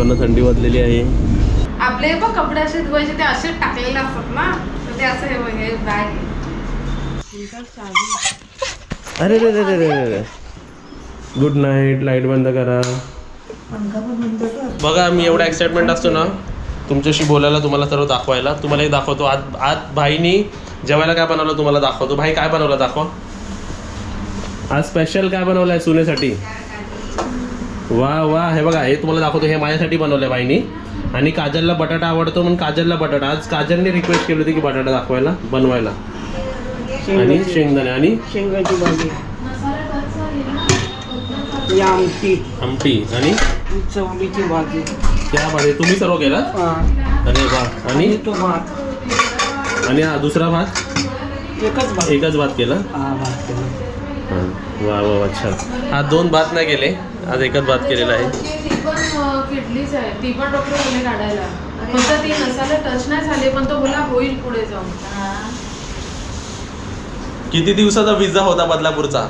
दोघांना थंडी वाजलेली आहे. आपले पण कपडे असे धुवायचे ते असेच टाकलेले असतात ना तर ते असं हे हे बॅग अरे रे रे रे रे रे रे. गुड नाईट लाइट बंद करा. बघा मी एवढा एक्साइटमेंट असतो ना तुमच्याशी बोलायला तुम्हाला सर्व दाखवायला. तुम्हाला एक दाखवतो आज आज भाईनी जेवायला काय बनवलं तुम्हाला दाखवतो. भाई काय बनवलं दाखव. आज स्पेशल काय बनवलं आहे सुनेसाठी? वा वा. हे बघा हे तुम्हाला दाखवतो. हे माझ्यासाठी बनवलं आहे भाईनी आणि काजलला बटाटा आवडतो म्हणून काजलला बटाटा. आज काजलने रिक्वेस्ट केली होती की बटाटा दाखवायला बनवायला. आणि शेंगदाणे. आणि? शेंगाची भाजी. ही आमटी. आमटी. आणि? ही चवळीची भाजी. त्या भाजी? तुम्ही सर्व केलात? हा. अरे वा. आणि? आणि तो भात. आणि हा दुसरा भात? एकच भात. एकच भात केला? हा केला. हा. वा वा छान. आज दोन भात नाही केले. आज एकच भात केलेला आहे. ती पण अं, किडलीच आहे. ती पण डॉक्टर बोलले काढायला. फक्त ती नसाला टच नाही झाली पण तो बोला होईल पुढे जाऊन. किती दिवसाचा विजा होता बदलापूरचा?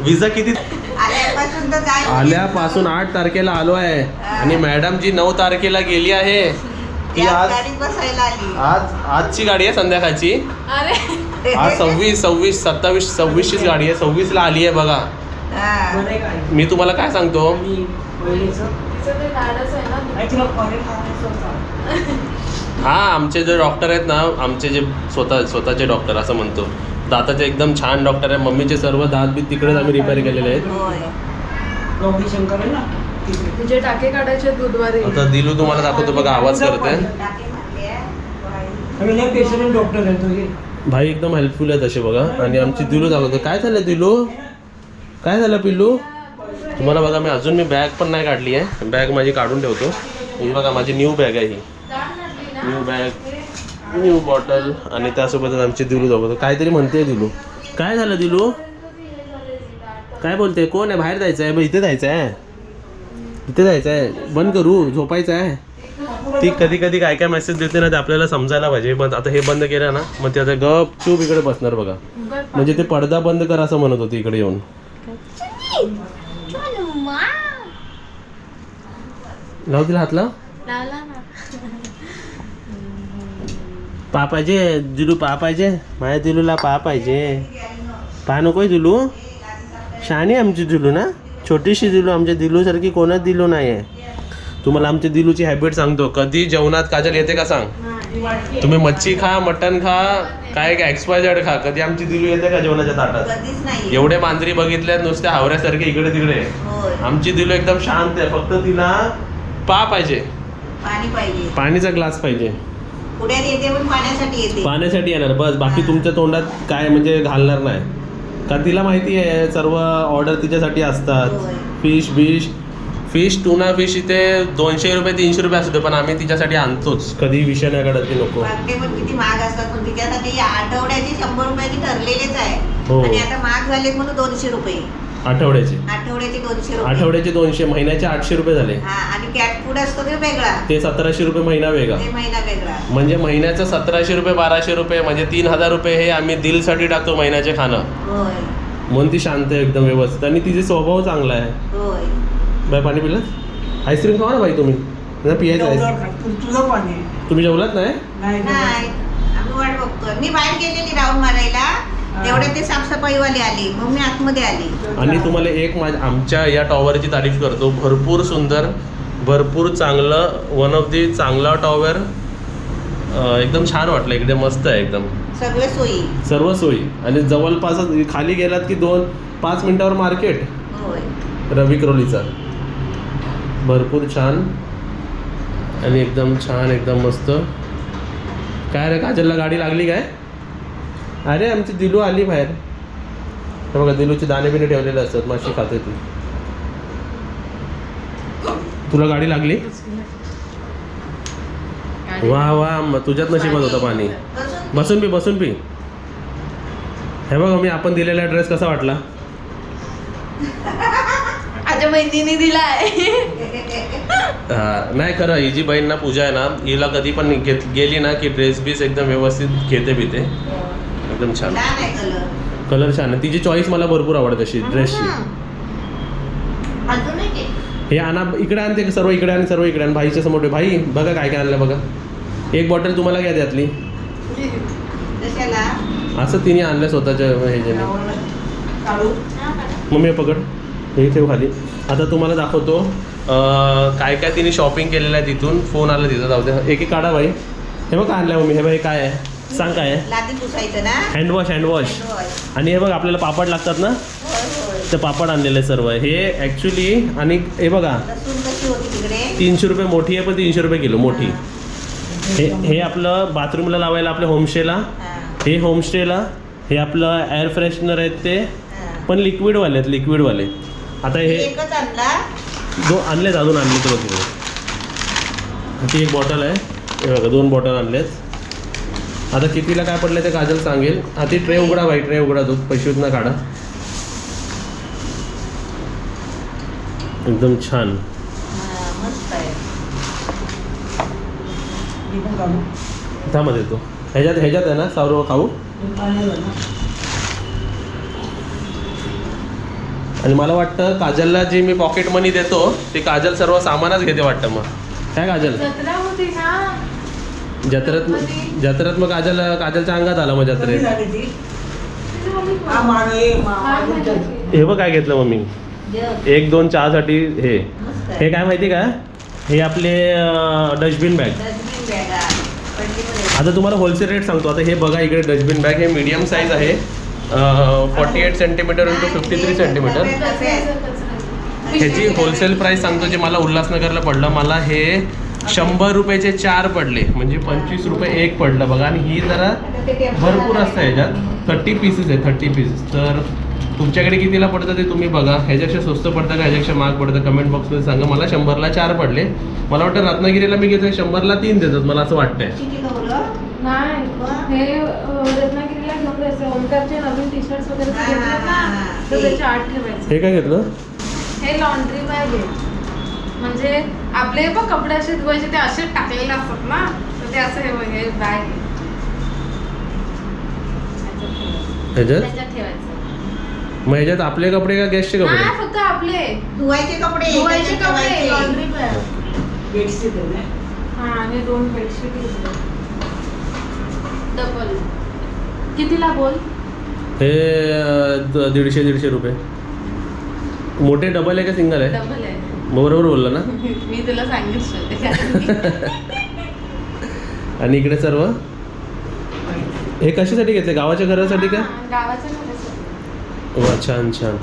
विजा किती? आल्यापासून तर काय? आल्यापासून आठ तारखेला आलो आहे. आणि मॅडम जी नऊ तारखेला गेली आहे. ती आज गाडीत बसायला आली. आज आजची गाडी आहे संध्याकाळची. अरे. आज सव्वीस सव्वीस सत्तावीस सव्वीसचीच गाडी आहे. सव्वीसला आली आहे बघा. हा. मी तुम्हाला काय सांगतो. हा आमचे जे डॉक्टर आहेत ना आमचे जे स्वतः स्वतःचे डॉक्टर असं म्हणतो. दाताचे एकदम छान डॉक्टर आहे मम्मीचे सर्व दात बी तिकडेच आम्ही रिपेअर केलेले आहेत. टाके काढायचे बुधवारी. आता दिलू तुम्हाला दाखवतो बघा आवाज करते. भाई एकदम हेल्पफुल आहेत असे बघा. आणि आमची दिलू दाखवतो. काय झालं दिलू? काय झालं पिल्लू? तुम्हाला बघा मी अजून मी बॅग पण नाही काढली आहे. बॅग माझी काढून ठेवतो. ही बघा माझी न्यू बॅग आहे ही. न्यू बॅग न्यू बॉटल आणि त्यासोबतच आमची दिलू दाखवतो काहीतरी म्हणते दिलू. काय झालं दिलू? काय बोलते? कोण आहे? बाहेर जायचं आहे बघ इथे जायचं आहे इथे जायचं आहे बंद करू? झोपायचं आहे ती कधी कधी काय काय मेसेज देते ना ते आपल्याला समजायला पाहिजे. पण आता हे बंद केलं ना मग ते आता गपचूप इकडे बसणार बघा. म्हणजे ते पडदा बंद कर असं म्हणत होते इकडे येऊन. लाव तिला हात लाव पा पाहिजे दिलू पा पाहिजे माझ्या दिलूला पा पाहिजे पा नकोय दिलू? शहाणी आमची दिलू ना? छोटीशी दिलू आमच्या दिलूसारखी कोणाच दिलू नाही आहे तुम्हाला आमच्या दिलूची हॅबिट सांगतो. कधी जेवणात काजल येते का सांग? तुम्ही मच्छी खा मटन खा काय काय एक्सपायझेड खा. कधी आमची दिलू येते का जेवणाच्या ताटात? एवढे मांजरी बघितल्यात नुसत्या हावऱ्यासारखे इकडे तिकडे. आमची दिलू एकदम शांत आहे. फक्त तिला पा पाहिजे. पाणी पाहिजे. पाणीचा ग्लास पाहिजे. पाण्यासाठी येणार. बस बाकी तुमच्या तोंडात काय म्हणजे घालणार नाही. का तिला माहिती आहे सर्व ऑर्डर तिच्यासाठी असतात. फिश बिश फिश टुना फिश इथे दोनशे रुपये तीनशे रुपये असतो पण आम्ही तिच्यासाठी आणतोच. कधी विषय नाही काढत की नको पण किती महाग असतात पण तिच्यासाठी आठवड्याची शंभर रुपयाची ठरलेलेच आहे. हो. आणि आता महाग झालेत म्हणून दोनशे रुपये. आठवड्याचे. आठवड्याचे दोनशे रुपये. आठवड्याचे दोनशे महिन्याचे आठशे रुपये झाले. हा आणि कॅट फूड असतो ते वेगळा. ते सतराशे रुपये महिना वेगळा. ते महिना वेगळा. म्हणजे महिन्याचं सतराशे रुपये बाराशे रुपये म्हणजे तीन हजार रुपये हे आम्ही दिलसाठी टाकतो महिन्याचे खाणं. होय. म्हणून ती शांत आहे एकदम व्यवस्थित. आणि तिचे स्वभाव चांगला आहे. होय. बाय पाणी पिलं? आईस्क्रीम खावा ना बाई तुम्ही. पियायचं तुझं पाणी तुम्ही जेवलात नाही? नाही नाही. आम्ही वाट बघतोय. मी बाहेर गेलेली राऊंड मारायला. तेवढ्यात ते साफसफाईवाले आली. मग मी आतमध्ये आली. आणि तुम्हाला एक माझ्या आमच्या या टॉवरची तारीफ करतो. भरपूर सुंदर भरपूर चांगलं वन ऑफ दी चांगला टॉवर. एकदम छान वाटलं. एकदम मस्त आहे एकदम. सगळे सोयी. सर्व सोयी. आणि जवळपासच खाली गेलात की दोन पाच मिनिटावर मार्केट? होय. रवी क्रोलीचा. भरपूर छान आणि एकदम छान एकदम मस्त. काय रे काजलला गाडी लागली काय? अरे आमची दिलू आली बाहेर. तर बघा दिलूचे दाणे बिणे ठेवलेले असतात माशी खाते ती. तुला गाडी लागली? वा वा तुझ्यात नशिबात होतं पाणी. बसून बसून पी बसून पी. हे बघा मी आपण दिलेला ड्रेस कसा वाटला? माझ्या बहिणीने दिलाय. हा, नाही खरं ही जी बहीण ना पूजा आहे ना हिला कधी पण घेत गेली ना की ड्रेस बीस एकदम व्यवस्थित घेते बिते. एकदम छान. छान आहे कलर कलर छान आहे. तिची चॉईस मला भरपूर आवडते अशी ड्रेसची अजून एक आहे. हे आणा इकडे आणते सर्व इकडे आणि सर्व इकडे आण भाईच्या समोर ठेव. भाई बघा काय काय आणलं बघा. एक बॉटल तुम्हाला घ्या त्यातली. कशाला? असं तिने आणलं स्वतःच्या ह्याच्याने. काढू. मम्मी हे पकड. हे ठेव खाली. आता तुम्हाला दाखवतो काय काय तिने शॉपिंग केलेलं आहे तिथून. फोन आला तिथं. जाऊ द्या एक एक काढा बाई. हे बघ आणलं मम्मी. हे हे काय आहे? सांग काय आहे? हँडवॉश हँडवॉश आणि हे बघ आपल्याला पापड लागतात ना? ते पापड आणलेले आहे सर्व. हे ॲक्च्युली आणि हे बघा. तीनशे रुपये मोठी आहे पण तीनशे रुपये किलो मोठी. हे. हे आपलं बाथरूमला लावायला आपल्या होमस्टेला हा, होमस्टेला हे आपलं एअर फ्रेशनर आहेत ते. पण लिक्विडवाले आहेत लिक्विडवाले आता हे एकच आणला. दो आणलेत अजून आणले तर तिकडे ती एक बॉटल आहे. हे बघा दोन बॉटल आणलेत. आता कितीला काय पडलं ते काजल सांगेल. हा ती ट्रे उघडा बाई ट्रे उघडा तू पैशात काढा. एकदम छान. हा, मस्त आहे. ती पण काढू त्यामध्ये तो ह्याच्यात ह्याच्यात आहे ना सर्व खाऊ आणलं ना आणि मला वाटतं काजलला जे मी पॉकेट मनी देतो ते काजल सर्व सामानच घेते वाटतं मग. काय काजल? जत्रा होती ना. जत्रेत जत्रेत मग काजल काजलच्या अंगात आला मग जत्रेत. हा बघ काय घेतलं मग मी एक दोन चहासाठी हे. हे काय माहिती का? हे आपले डस्टबिन बॅग डस्टबिन बॅगा पडलीमध्ये. आता तुम्हाला होलसेल रेट सांगतो. आता हे बघा इकडे डस्टबिन बॅग हे मीडियम साईज आहे. Forty eight centimetre into fifty three centimetre ह्याची होलसेल प्राईस सांगतो जे मला उल्हासनगरला पडलं. मला हे शंभर रुपयाचे चार पडले. म्हणजे पंचवीस रुपये एक पडलं बघा. आणि ही जरा भरपूर असतं ह्याच्यात. थर्टी पीसेस आहे थर्टी पीसेस तर तुमच्याकडे कितीला पडतं ते तुम्ही बघा. ह्याच्यापेक्षा स्वस्त पडतं का? ह्याच्यापेक्षा महाग पडतं? कमेंट बॉक्समध्ये सांगा. मला शंभरला चार पडले. मला वाटतं रत्नागिरीला मी घेतो शंभरला तीन देतात. मला असं वाटतंय. नाही? हे रत्नागिरीला घेऊन जायचं ओमकारचे नवीन टी वगैरे घेतले ना तर ते. त्याचे आठ ठेवायचे. हे काय घेतलं? हे लॉन्ड्री बॅग आहे म्हणजे आपले बघ कपडे असे धुवायचे ते असे टाकलेले असतात ना तर ते असं हे हे बॅग आहे त्याच्यात ठेवायचं. मग ह्याच्यात आपले कपडे का गॅसचे कपडे? नाही फक्त आपले. धुवायचे कपडे धुवायचे कपडे. लॉन्ड्री बॅग बेडशीट आहे ना? हा आणि दोन बेडशीट घेतले. डबल कितीला बोल? हे अं, दीडशे दीडशे रुपये. मोठे डबल आहे का सिंगल आहे? डबल आहे. बरोबर बोलला ना? मी तुला सांगितलं. आणि इकडे सर्व? हे कशासाठी घेतले? गावाच्या घरासाठी का? हा, गावाचं घराचं. वा छान छान.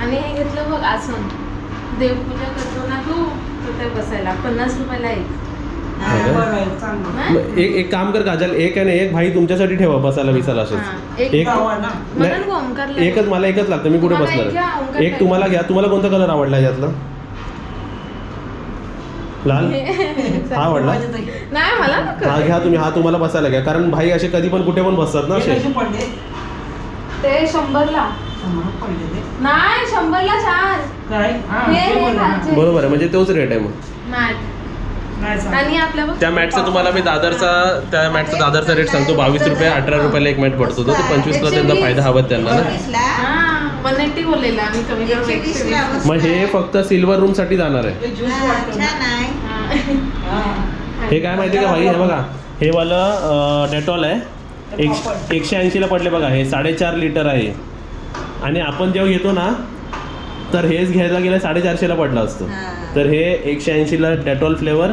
आणि हे घेतलं बघ आसन. देवपूजा करतो ना तू तर ते बसायला. पन्नास रुपयाला एक. आहे? मग? एक एक काम कर काजल एक आणि एक भाई तुमच्यासाठी ठेवा बसायला विसायला असेच एक ना. ओंकारला एकच मला एकच लागतं मी कुठे तुम्हाला एक बसणार घ्या, आहे? ओंकार एक? तुम्हाला घ्या. तुम्हाला कोणता कलर आवडला यातला? लाल? हा आवडला? नाही मला नको. हा घ्या तुम्ही. हा तुम्हाला बसायला घ्या. कारण भाई असे कधी पण कुठे पण बसतात ना असे. पडले? ते शंभरला. शंभर पडले ते? नाही शंभरला चार. काय? हा हे- ते हे बोलले ना. खालचे. बरोबर आहे म्हणजे तोच रेट आहे मग. मॅट. आणि आपल्या बघ त्या मॅटचा तुम्हाला मी दादरचा त्या मॅटचा दादरचा रेट सांगतो. बावीस रुपये अठरा रुपयाला एक मॅट पडतो. तो पंचवीसला त्यांना फायदा हवा त्यांना ना? हा मग हे. फक्त सिल्वर रूमसाठी जाणार आहे. हा, हा. हा. हे काय माहिती आहे का भाई? हे बघा. हे वालं डेटॉल आहे. एक एकशे ऐंशीला पडले बघा. हे साडेचार लिटर आहे. आणि आपण जेव्हा घेतो ना तर हेच घ्यायला गेलं साडेचारशेला पडलं असतं. तर हे एकशे ऐंशीला डेटॉल फ्लेवर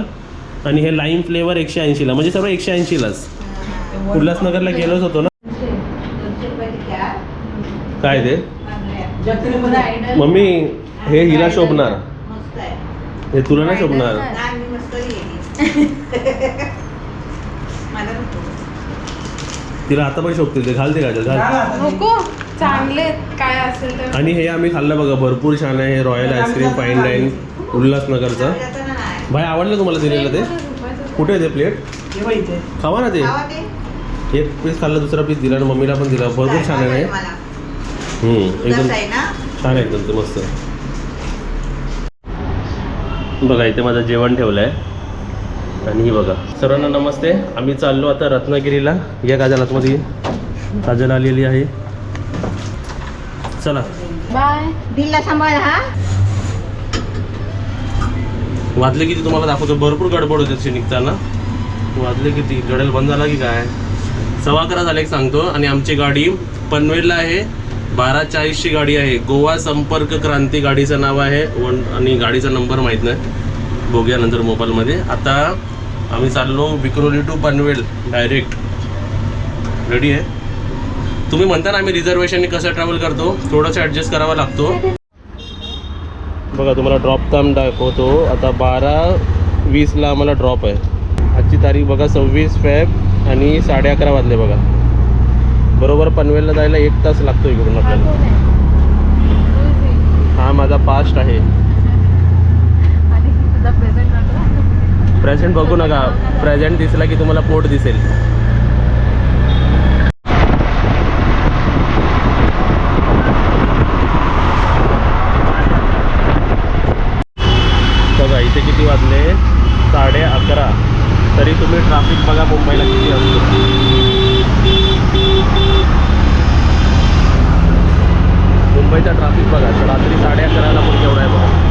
आणि हे लाईम फ्लेवर एकशे ऐंशीला म्हणजे सर्व एकशे ऐंशीलाच. उल्हासनगरला गेलोच होतो ना. काय ते. मम्मी हे हिला शोभणार हे तुला नाही शोभणार. तिला आता पण शोभतील ते घालते का चांगले काय असेल आणि हे आम्ही खाल्लं बघा भरपूर छान आहे हे Royal ice cream fine dine उल्हासनगरचं. भाई आवडलं तुम्हाला दिलेलं ते? कुठे आहे ते प्लेट हे खावा ना ते. खावा ते. एक पीस खाल्लं दुसरा पीस दिला आणि मम्मीला पण दिला. भरपूर छान आहे. हम्म, एकदम ना? छान आहे एकदम ते मस्त. बघा इथे माझं जेवण ठेवलं आहे आणि ही बघा. सर्वांना नमस्ते. आम्ही चाललो आता रत्नागिरीला. या काजल आतमध्ये काजल आलेली आहे. चला. बाय. बिल्ला सांभाळ हा? वाजले किती तुम्हाला दाखवतो? भरपूर गडबड होते तशी निघताना. वाजले किती? गडेल बंद झाला की काय? सव्वा अकरा झाले एक सांगतो. आणि आमची गाडी पनवेलला आहे. बारा चाळीसची गाडी आहे. गोवा संपर्क क्रांती गाडीचं नाव आहे. वन आणि गाडीचा नंबर माहीत नाही. बघूया नंतर मोबाईलमध्ये. आता आम्ही चाललो Vikhroli to Panvel. Direct ready आहे? तुम्ही म्हणता ना आम्ही रिझर्वेशनने कसं ट्रॅव्हल करतो? थोडंसं ॲडजस्ट करावा लागतो. बघा तुम्हाला ड्रॉप टाइम दाखवतो. आता बारा वीसला आम्हाला ड्रॉप आहे. आजची तारीख बघा सव्वीस फेब आणि साडे अकरा वाजले बघा. बरोबर पनवेलला जायला एक तास लागतो इकडून आपल्याला. हा माझा पास्ट आहे. प्रेझेंट बघू नका. प्रेझेंट दिसला की तुम्हाला पोट दिसेल बघा इथे किती वाजले? साडे अकरा. तरी तुम्ही ट्राफिक बघा मुंबईला किती असतो. मुंबईचा ट्राफिक बघा रात्री साडे अकराला पण केवढा आहे बघा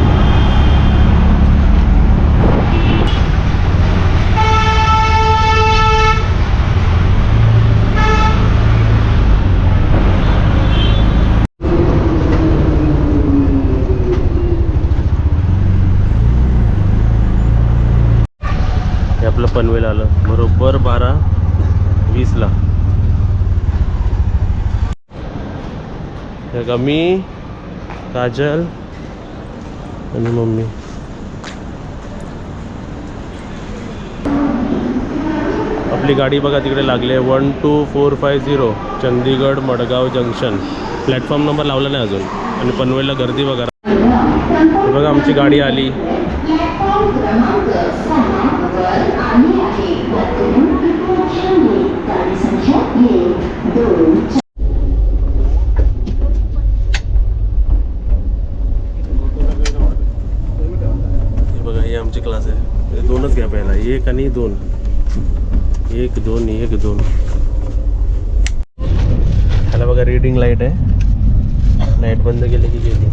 हे आपलं पनवेल आलं बरोबर बारा वीसला हे बघा मी काजल आणि मम्मी. आपली गाडी बघा तिकडे लागली आहे. One two four five zero Chandigarh Madgaon junction. Platform number लावला नाही अजून. आणि पनवेलला गर्दी बघा. बघा आमची गाडी आली हे बघा हे आमची क्लास आहे हे दोनच घ्या आणि दोन. एक दोन एक दोन. ह्याला बघा रीडिंग लाइट आहे. लाइट बंद केली की गेली.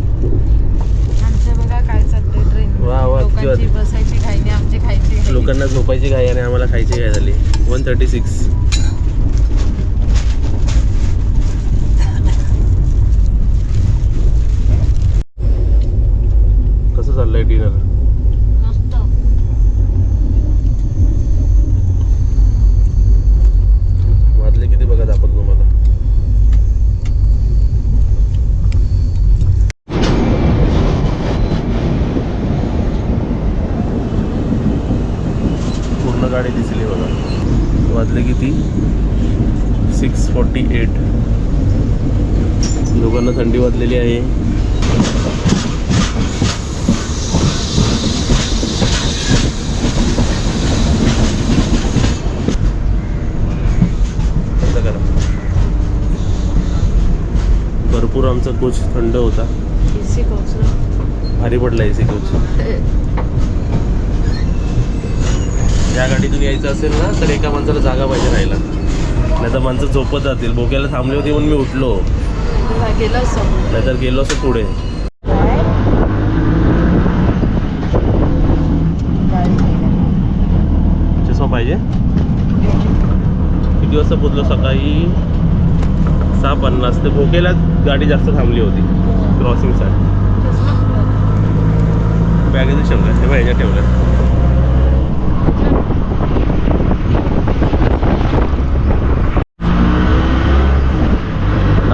आमचं बघा काय चाललंय ट्रेन वा, वा, किती लोकांची वाजले? बसायची घाई नाही आमची खायची घाई लोकांना झोपायची घाई आणि आम्हाला खायची घाई झाली. वन थर्टी सिक्स कसं चाललंय डिनर मस्त वाजले किती बघा दाखवतो तुम्हाला पूर्ण गाडी दिसली बघा वाजले किती सिक्स फोर्टी एट लोकांना थंडी वाजलेली आहे बंद करा भरपूर आमचा कोच थंड होता। एसी कोच भारी पडला एसी कोच या गाडीतून यायचं असेल ना तर एका माणसाला जागा पाहिजे राहायला. नाही तर माणसं झोपत जातील. बोक्याला थांबली होती म्हणून मी उठलो. नाहीतर गेलो असं पुढे. चष्मा पाहिजे? किती वाजता पोचलो सकाळी सहा पन्नास ते भोकेलाच गाडी जास्त थांबली होती. क्रॉसिंगसाठी बॅगेचं ठेवलं तेव्हा ह्याच्यात ठेवलं.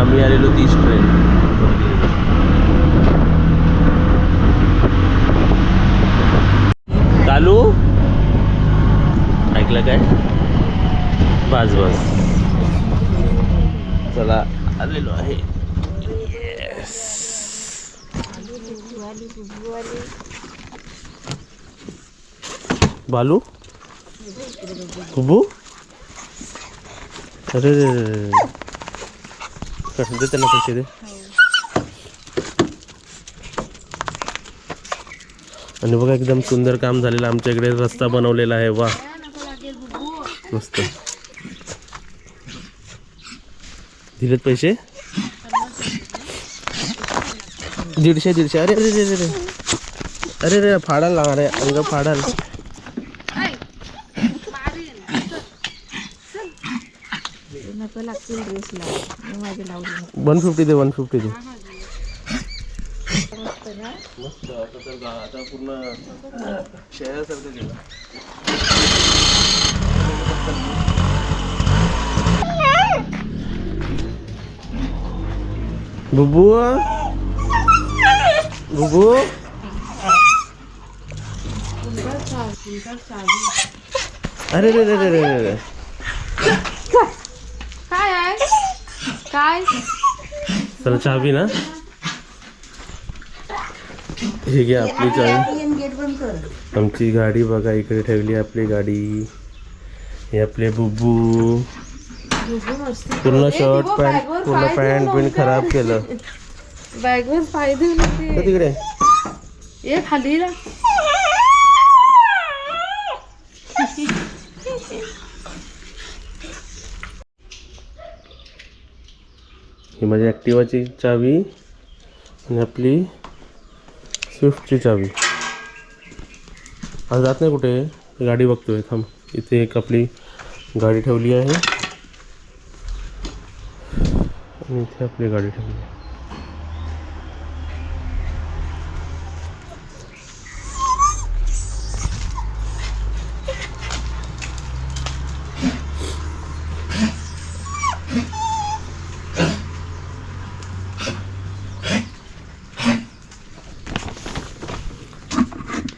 आम्ही आलेलो तीस ट्रेन चालू ऐकलं काय? बस बस. चला. आलेलो आहे. बालू? बुबू? अरे रे दे त्यांना पैसे दे. आणि बघा एकदम सुंदर काम झालेलं आमच्या इकडे. रस्ता बनवलेला आहे. वा मस्त. दिलेत पैसे? दीडशे दीडशे. अरे अरे अरे अरे. अरे रे फाडायला आहे. अंग फाडायला. वन फिफ्टी दे वन फिफ्टी दे आता पूर्ण शहरासारखं केलं बुबू? बुबू? अरे रे रे रे रे रे रे. काय आहे काय? चला चावी ना. हे घ्या आपली चावी. गेट बंद कर. आमची गाडी बघा इकडे ठेवली आपली गाडी. हे आपले बुब्बू पूर्ण शर्ट पॅन्ट पूर्ण पॅन्ट बिंट खराब केलं. बॅगवर फायदे नव्हते तर तिकडे. ये खाली ना ही माझी ॲक्टिवाची चावी आणि आपली स्विफ्टची चावी. आज जात नाही कुठे. गाडी बघतोय. थांब. इथे एक आपली गाडी ठेवली आहे. मी इथे आपली गाडी ठेवली.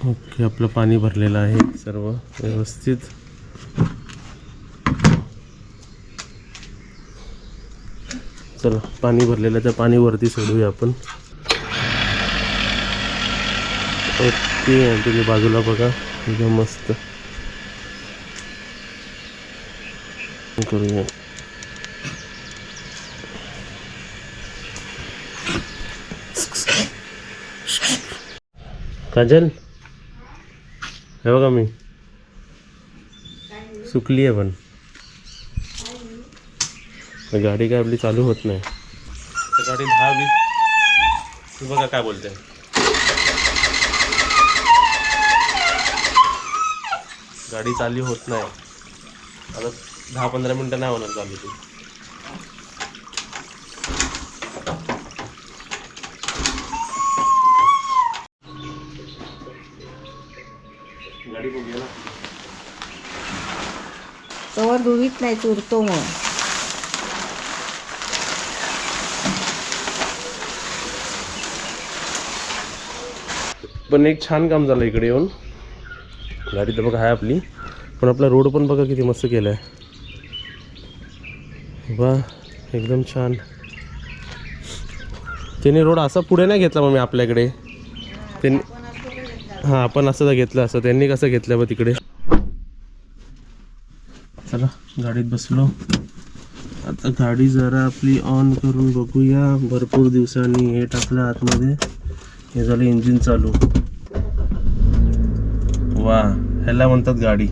ओके आपलं पाणी भरलेलं आहे सर्व व्यवस्थित. चला पाणी भरलेलं आहे, त्या पाणी वरती सोडूया आपण. ओके तुम्ही बाजूला बघा एकदम मस्त. करूया. काजल हे बघा मी. सुकली आहे पण. तर गाडी काय आपली चालू होत नाही. तर गाडी दहा वीस तू बघा काय बोलते. गाडी चालू होत नाही. आता दहा पंधरा मिनटं नाही होणार चालू ती. गाडी बघूया ना धुवीत नाही चुरतो मग. पण एक छान काम झालं इकडे येऊन. गाडी तर बघा आहे आपली. पण आपला रोड पण बघा किती मस्त केला आहे वा एकदम छान. त्याने रोड असा पुढे नाही घेतला मग मी आपल्याकडे. त्यांनी हां आपण असं तर घेतलं असं. त्यांनी कसं घेतलं बघ तिकडे. चला गाडीत बसलो. आता गाडी जरा आपली ऑन करून बघूया. भरपूर दिवसांनी हे टाकलं आतमध्ये. हे झालं इंजिन चालू. वा ह्याला म्हणतात गाडी.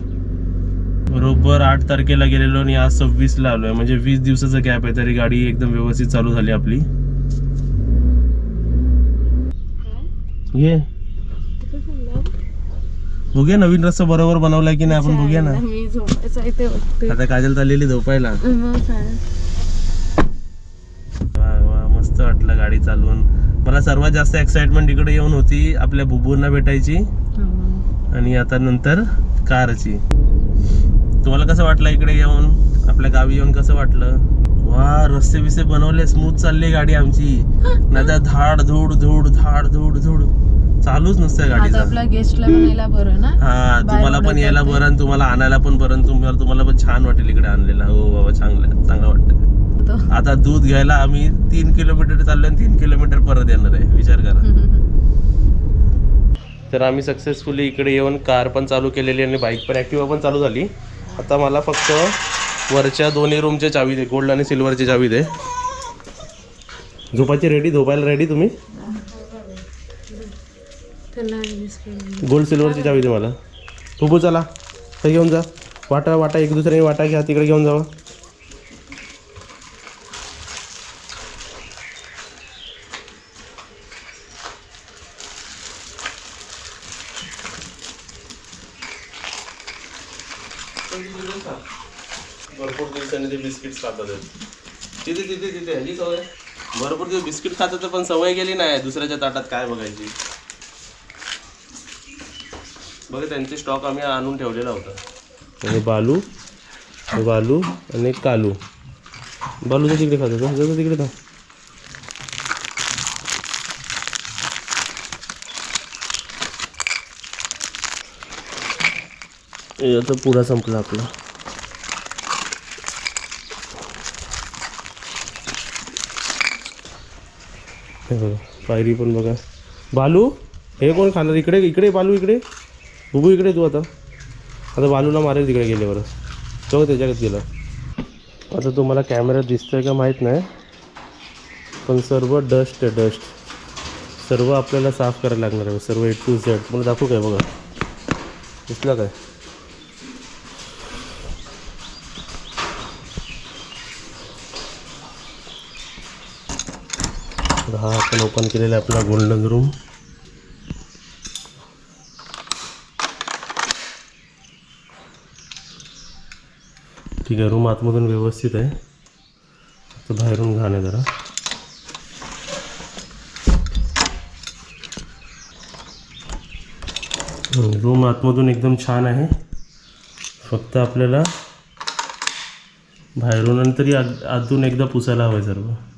बरोबर आठ तारखेला गेलेलो आणि आज सव्वीसला आलोय. म्हणजे वीस दिवसाचा गॅप आहे तरी गाडी एकदम व्यवस्थित चालू झाली आपली. ये. बघूया नवीन रस्ता बरोबर बनवलाय की नाही आपण बघूया ना. आता काजल चाललेली झोपायला. वा मस्त वाटलं गाडी चालवून. मला सर्वात जास्त एक्साइटमेंट इकडे येऊन होती आपल्या बुबूंना भेटायची. आणि आता नंतर कारची. तुम्हाला कसं वाटलं इकडे येऊन? आपल्या गावी येऊन कसं वाटलं? वा रस्ते बिस्ते बनवले स्मूथ चालली गाडी आमची. नाही तर धाड धूड धूड धाड धूड धूड. चालूच नसतं गाडीचा. आपल्या गेस्टला म्हणायला बरं ना? हा तुम्हाला पण यायला बरं आणि तुम्हाला आणायला पण बरं तुम्हाला तुम्हाला पण छान वाटेल इकडे आणलेला. हो बाबा चांगलं चांगलं वाटतं. आता दूध घ्यायला आम्ही तीन किलोमीटर चाललो आणि तीन किलोमीटर परत येणार आहे. विचार करा. तर आम्ही सक्सेसफुली इकडे येऊन कार पण चालू केलेली आणि बाईक पण ॲक्टिवा पण चालू झाली. आता मला फक्त वरच्या दोन्ही रूमचे चावी दे गोल्ड आणि सिल्वरची चावी दे. झोपायची रेडी झोपायला रेडी तुम्ही. गोल्ड सिल्वरची चावी दे मला. फुबू चला. हे घेऊन जा. वाटा वाटा एक दुसऱ्याने वाटा घ्या तिकडे घेऊन जावा. भरपूर दिवसांनी ते बिस्किट खातात. तिथे तिथे तिथे ह्याची सवय. भरपूर दिवस बिस्किट खात होते पण सवय गेली नाही. दुसऱ्याच्या ताटात काय बघायची? बघा त्यांचे स्टॉक आम्ही आणून ठेवलेला होता. आणि बालू हे बालू आणि कालू. बालूच्या तिकडे खात होता जातो तिकडे था आता पुरा संपला आपला. हे बघा पायरी पण बघा. बालू हे कोण खाणार? इकडे इकडे बालू इकडे. बघू इकडे तू आता. आता बालूला मारेल तिकडे गेले बरं. तो त्याच्याकडे गेला. आता तुम्हाला कॅमेऱ्यात दिसतोय का माहीत नाही. पण सर्व डस्ट आहे डस्ट सर्व आपल्याला साफ करायला लागणार आहे. सर्व ए टू झेड तुम्हाला दाखवू काय बघा? दिसला काय? तर हा आपण ओपन केलेला आहे आपला गोल्डन रूम ठीक आहे रूम आतमधून व्यवस्थित आहे. तर बाहेरून घाण आहे जरा. रूम आतमधून एकदम छान आहे. फक्त आपल्याला बाहेरून आणि तरी आत- आतून एकदा पुसायला हवं आहे सर्व.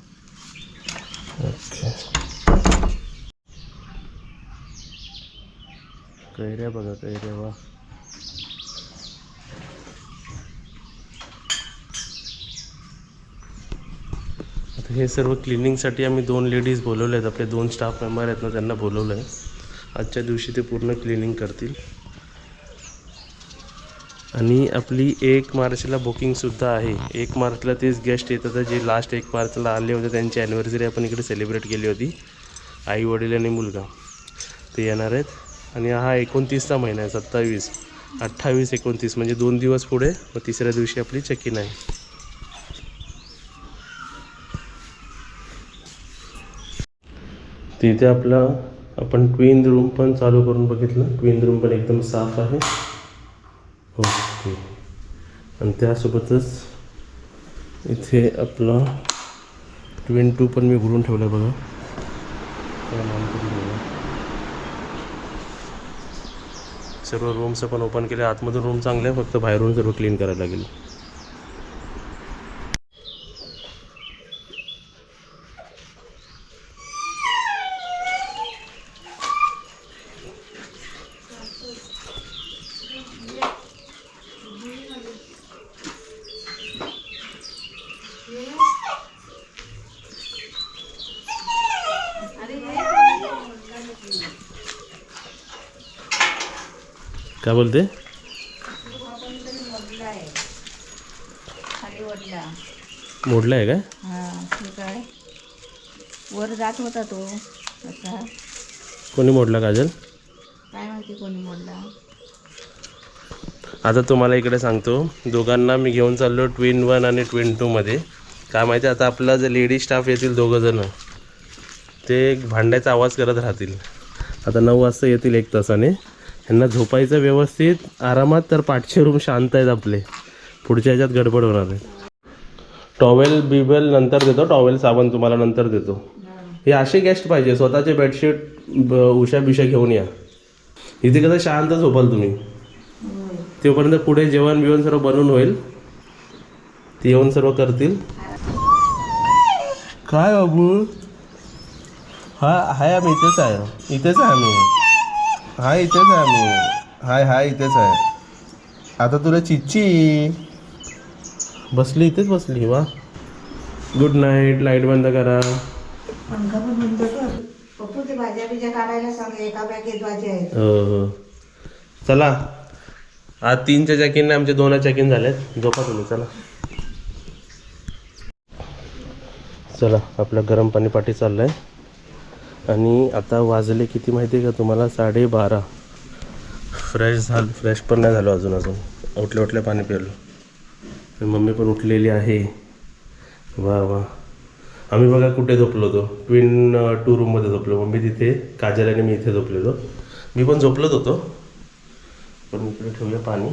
कैऱ्या बघा कैऱ्या वा. आता हे सर्व क्लिनिंगसाठी आम्ही दोन लेडीज बोलवले आहेत. आपले दोन स्टाफ मेंबर आहेत ना त्यांना बोलवलं आहे आजच्या दिवशी ते पूर्ण क्लिनिंग करतील. आणि आपली एक मार्चला बुकिंगसुद्धा आहे. एक मार्चला तेच गेस्ट येत जे लास्ट एक मार्चला आले होते त्यांची ॲनिव्हर्सरी आपण इकडे सेलिब्रेट केली होती. आई वडील आणि मुलगा. ते येणार आहेत. आणि हा एकोणतीसचा महिना आहे सत्तावीस. अठ्ठावीस एकोणतीस म्हणजे दोन दिवस पुढे व तिसऱ्या दिवशी आपली चेक आहे. तिथे आपला आपण ट्विन रूम पण चालू करून बघितलं. ट्विन रूम पण एकदम साफ आहे. ओके. आणि त्यासोबतच इथे आपला ट्विन टू पण मी भरून ठेवलं बघा त्याला नाव करून ठेवलं. सर्व रूम्स पण ओपन केले. आतमधून रूम चांगले फक्त बाहेरून सर्व क्लीन करायला लागेल. काय बोलते? मोडलं आहे हा आहे वर जात होता तो. असा कोणी मोडला काजल? काय माहिती कोणी मोडला. आता तुम्हाला इकडे सांगतो. दोघांना मी घेऊन चाललो ट्विन वन आणि ट्विन टूमध्ये काय माहिती आता आपला जे लेडीज स्टाफ येतील दोघंजणं ते भांड्याचा आवाज करत राहतील. आता नऊ वाजता येतील एक तासाने. ह्यांना झोपायचं व्यवस्थित आरामात तर पाठचे रूम शांत आहेत आपले. पुढच्या ह्याच्यात गडबड होणार आहे. टॉवेल बिबेल नंतर देतो. टॉवेल साबण तुम्हाला नंतर देतो. हे असे गेस्ट पाहिजे. स्वतःचे बेडशीट ब- उशा बिशा घेऊन या. इथे कसं शांत झोपाल तुम्ही. तोपर्यंत पुढे जेवण बिवण सर्व बनवून होईल. ते येऊन सर्व करतील. काय बाबू? हा हाय आम्ही इथेच आहे. इथेच आहे आम्ही. हाय इथेच आहे आम्ही हाय हाय इथेच आहे. आता तुला चिच्ची बसली इथेच बसली वा. गुड नाईट लाइट बंद करा. पंखा पण बंद कर. पप्पू ते भाज्या बिज्या काढायला सांग एका बॅगेत भाज्या आहेत. हो हो. चला. आज तीनच्या चॅकिंग आमचे दोन चॅकिंग झालेत. झोपा तुम्ही चला. चला आपलं गरम पाणी पाठी चाललं आहे आणि आता वाजले किती माहिती आहे का तुम्हाला? साडेबारा. फ्रेश झालं फ्रेश पण नाही झालो अजून अजून. उठल्या उठल्या पाणी पिलो. मम्मी पण उठलेली आहे. वा वा. आम्ही बघा कुठे झोपलो होतो. ट्विन टू रूममध्ये झोपलो. मम्मी तिथे काजल आणि मी इथे झोपलेलो. मी पण झोपलोच होतो. पण इकडे ठेवूया पाणी.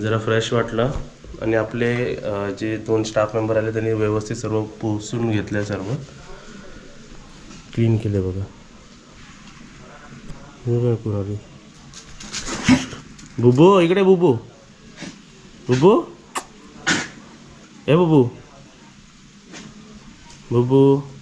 जरा फ्रेश वाटलं. आणि आपले uh, जे दोन स्टाफ मेंबर आले त्यांनी व्यवस्थित सर्व पोसून घेतलं सर्व. क्लीन केले बघा. हे कुणाली? बुबू इकडे बुबू. बुबू? ए बुबू. बुबू.